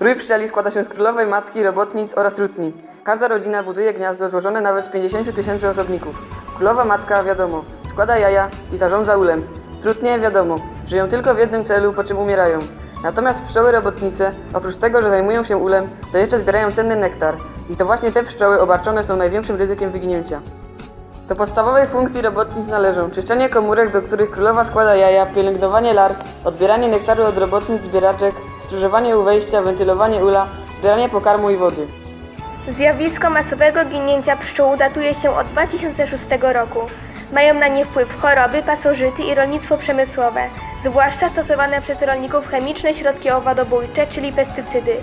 Rój pszczeli składa się z królowej matki, robotnic oraz trutni. Każda rodzina buduje gniazdo złożone nawet z 50 000 tysięcy osobników. Królowa matka, wiadomo, składa jaja i zarządza ulem. Trutnie, wiadomo, żyją tylko w jednym celu, po czym umierają. Natomiast pszczoły robotnice, oprócz tego, że zajmują się ulem, to jeszcze zbierają cenny nektar. I to właśnie te pszczoły obarczone są największym ryzykiem wyginięcia. Do podstawowych funkcji robotnic należą czyszczenie komórek, do których królowa składa jaja, pielęgnowanie larw, odbieranie nektaru od robotnic zbieraczek, stróżowanie u wejścia, wentylowanie ula, zbieranie pokarmu i wody. Zjawisko masowego ginięcia pszczół datuje się od 2006 roku. Mają na nie wpływ choroby, pasożyty i rolnictwo przemysłowe, zwłaszcza stosowane przez rolników chemiczne środki owadobójcze, czyli pestycydy.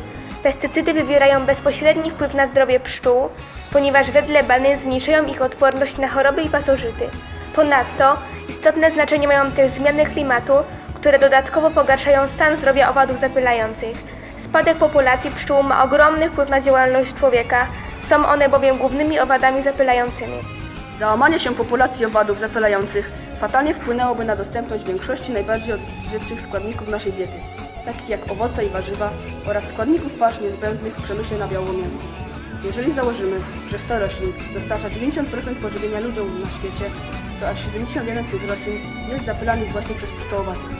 Pestycydy wywierają bezpośredni wpływ na zdrowie pszczół, ponieważ wedle badań zmniejszają ich odporność na choroby i pasożyty. Ponadto istotne znaczenie mają też zmiany klimatu, które dodatkowo pogarszają stan zdrowia owadów zapylających. Spadek populacji pszczół ma ogromny wpływ na działalność człowieka, są one bowiem głównymi owadami zapylającymi. Załamanie się populacji owadów zapylających fatalnie wpłynęłoby na dostępność większości najbardziej odżywczych składników naszej diety, takich jak owoce i warzywa oraz składników pasz niezbędnych w przemyśle nabiałomięsnym. Jeżeli założymy, że 100 roślin dostarcza 90% pożywienia ludziom na świecie, to aż 71 z tych roślin jest zapylanych właśnie przez pszczołowatych.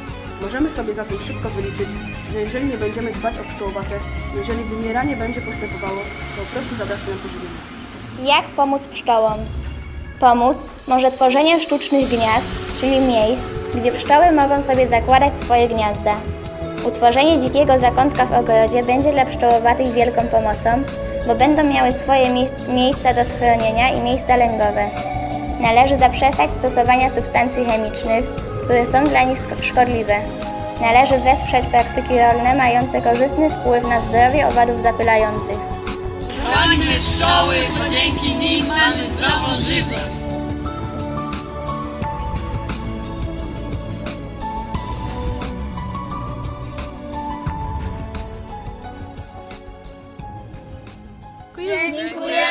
Możemy sobie zatem szybko wyliczyć, że jeżeli nie będziemy dbać o pszczołowate, jeżeli wymieranie będzie postępowało, to po prostu zabraknie nam pożywienia. Jak pomóc pszczołom? Pomóc może tworzenie sztucznych gniazd, czyli miejsc, gdzie pszczoły mogą sobie zakładać swoje gniazda. Utworzenie dzikiego zakątka w ogrodzie będzie dla pszczołowatych wielką pomocą, bo będą miały swoje miejsc- miejsca do schronienia i miejsca lęgowe. Należy zaprzestać stosowania substancji chemicznych, które są dla nich szkodliwe. Należy wesprzeć praktyki rolne mające korzystny wpływ na zdrowie owadów zapylających. Chronimy pszczoły, bo dzięki nim mamy zdrową żywność. Dziękuję